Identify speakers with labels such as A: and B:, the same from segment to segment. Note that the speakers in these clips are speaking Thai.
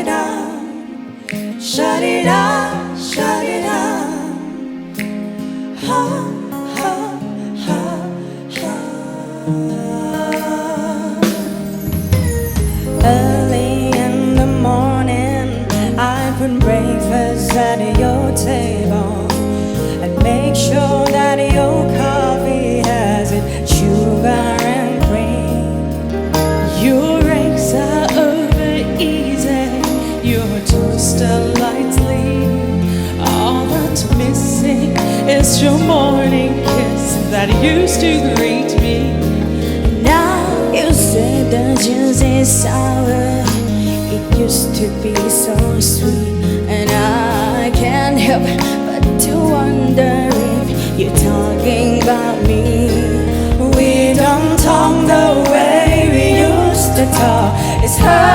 A: it down, shut it down, shut it down. Oh. Used to greet me. Now you say the juice is sour. It used to be so sweet, and I can't help but to wonder if you're talking about me. We don't talk the way we used to talk. It's hurting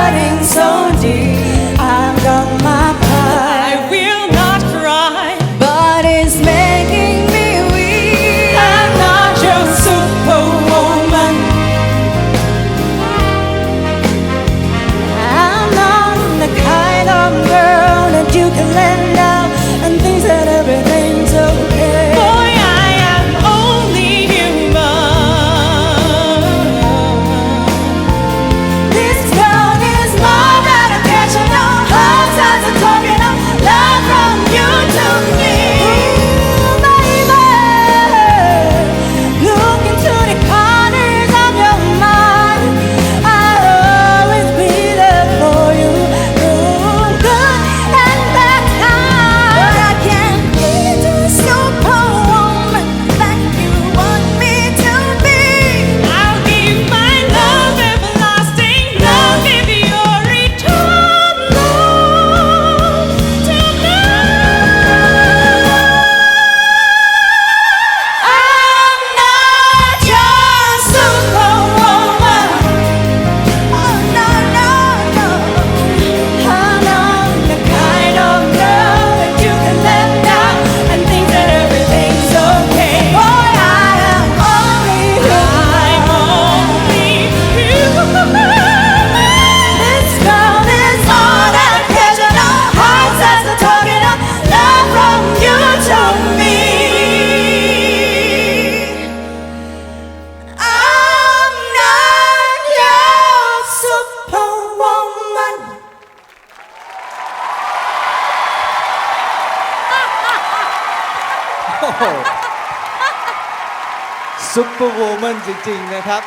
B: ซุปเปอร์ o ูแมนจริง ๆ นะครับ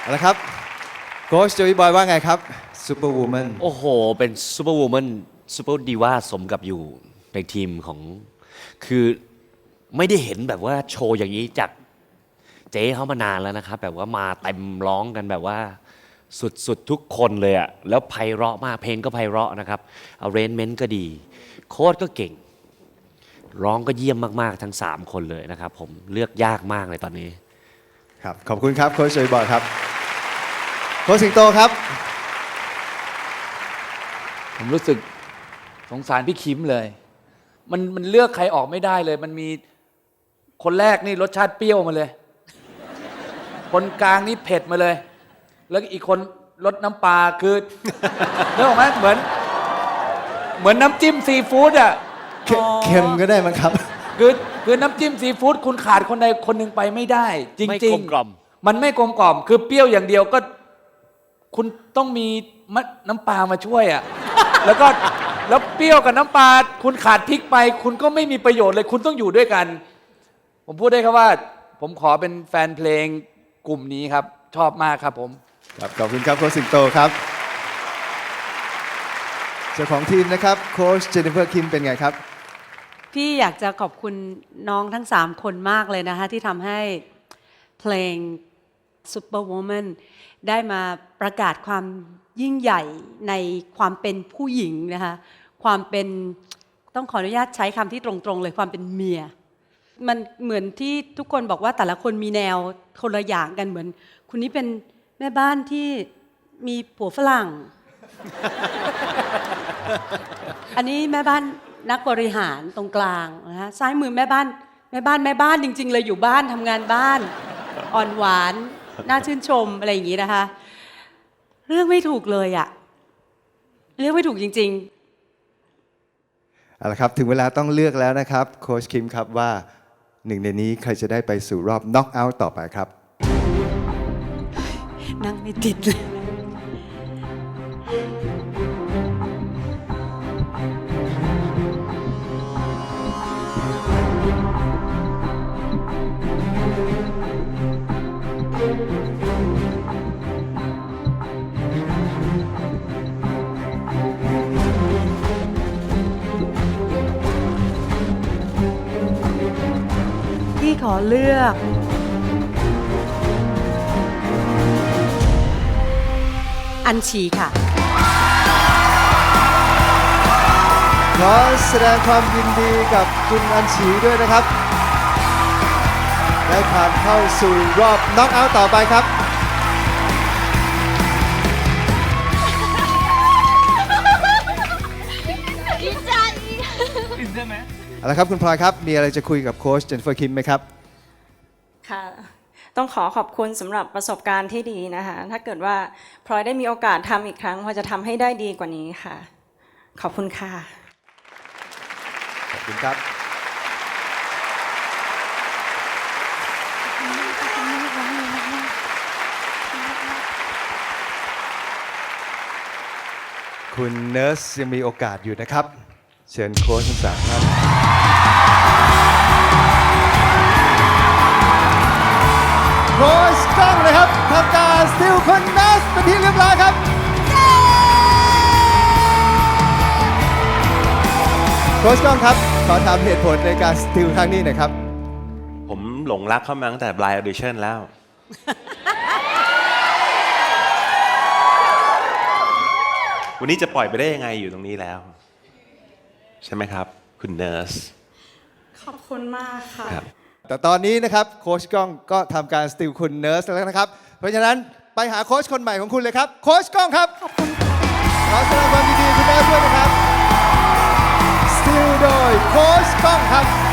B: เอาละครับโค้ชโจยบอยว่าไงครับซุปเปอร์ o ูแมน
C: โอ้โห เป็นซูเปอร์วูแมนซูเปอร์ดีว่าสมกับอยู่ในทีมของ คือไม่ได้เห็นแบบว่าโชว์อย่างนี้จากเจ๊เขามานานแล้วนะครับ แบบว่ามาเต็มร้องกันแบบว่า สุดๆ ทุกคนเลยอะแล้วไพเราะมากเพลงก็ไพเราะนะครับเอาเรนเมนต์ก็ดี โค้ดก็เก่ง ร้องก็เยี่ยมมากๆทั้ง 3 คนเลยนะครับ ผมเลือกยากมากเลยตอนนี้
B: ครับ ขอบคุณครับโค้ชโจยบอยครับโค้ชสิงโตครับ
D: ผมรู้สึกสงสารพี่คิมเลย มันมันเลือกใครออกไม่ได้เลย มันมีคนแรกนี่รสชาติเปรี้ยวมาเลย คนกลางนี่เผ็ดมาเลย แล้วอีกคนรสน้ำปลาคือเรื่องไหมเหมือน เหมือนน้ำจิ้มซีฟู้ดอะ
B: เค็เค็มก็ได้มั้งครับ
D: คือคือน้ำจิ้มซีฟู้ดคุณขาดคนใดคนหนึ่งไปไม่ได้ จริง
C: ไม่
D: ๆ
C: กลมกล่อม
D: มันไม่กลมกล่อม คือเปรี้ยวอย่างเดียวก็ คุณต้องมีมะน้ำปลามาช่วยอะ แล้วก็แล้วเปรี้ยวกับน้ำปลาคุณขาดพริกไป คุณก็ไม่มีประโยชน์เลย คุณต้องอยู่ด้วยกัน ผมพูดได้ครับว่า ผมขอเป็นแฟนเพลงกลุ่มนี้ครับ ชอบมากครับผม
B: ครับขอบคุณครับโค้ชสิงโตครับเจ้าของทีมนะครับโค้ชเจนนิเฟอร์คิมเป็นไงครับ
E: พี่อยากจะขอบคุณน้องทั้ง 3 คนมากเลยนะคะ ที่ทำให้เพลง Superwoman ได้มาประกาศความยิ่งใหญ่ในความเป็นผู้หญิงนะคะ ความเป็นต้องขออนุญาตใช้คำที่ตรงๆเลยความเป็นเมีย มันเหมือนที่ทุกคนบอกว่าแต่ละคนมีแนวคนละอย่างกันเหมือน คุณนี้เป็นแม่บ้านที่มีผัวฝรั่ง อันนี้แม่บ้าน นักบริหารตรงกลางนะฮะซ้ายมือแม่บ้านแม่บ้านแม่บ้านจริง ๆ เลยอยู่บ้านทำงานบ้าน อ่อนหวานน่าชื่นชมอะไรอย่างนี้นะคะ เรื่องไม่ถูกเลยอะเรื่องไม่ถูกจริง ๆ
B: เอาละครับถึงเวลาต้องเลือกแล้วนะครับโค้ชคิมครับว่าหนึ่งในนี้ใครจะได้ไปสู่รอบน็อกเอาท์ต่อไปครับ
E: นั่งไม่ติดเลย พี่ขอเลือก อัญชีค่ะ
B: ขอแสดงความยินดีกับคุณอัญชีด้วยนะครับ ได้ผ่านเข้าสู่รอบน็อกเอาท์ต่อไปครับ เอาละครับคุณพลอยครับ มีอะไรจะคุยกับโค้ชเจนเฟอร์คิมไหมครับ
F: ค่ะ ต้องขอขอบคุณสำหรับประสบการณ์ที่ดีนะคะ ถ้าเกิดว่าพลอยได้มีโอกาสทำอีกครั้งพลอยจะทำให้ได้ดีกว่านี้ค่ะ ขอบคุณค่ะ
B: ขอบคุณครับ คุณเนิร์สยังมีโอกาสอยู่นะครับ เชิญโค้ชทั้งสามท่าน ครับทำการสติลคุณเนิร์สเป็นที่เรียบร้อยครับโค้ชกล้องครับ ขอถามเหตุผลในการสติลครั้งนี้หน่อยครับ
G: ผมหลงรักเขามาตั้งแต่บลายออดิชั่นแล้ว วันนี้จะปล่อยไปได้ยังไงอยู่ตรงนี้แล้ว ใช่ไหมครับ คุณเน r ร์ส
F: ขอบคุณมากค่ะ
G: ครับ
B: แต่ตอนนี้นะครับโค้ชกล้องก็ทำการสติลคุณเนิร์สแล้วนะครับ เพราะฉะนั้นไปหาโค้ชคนใหม่ของคุณเลยครับ โค้ชกล้องครับ ขอบคุณขอแสดงความยินดีคุณเนิร์สด้วยนะครับสติลโดยโค้ชกล้องครับ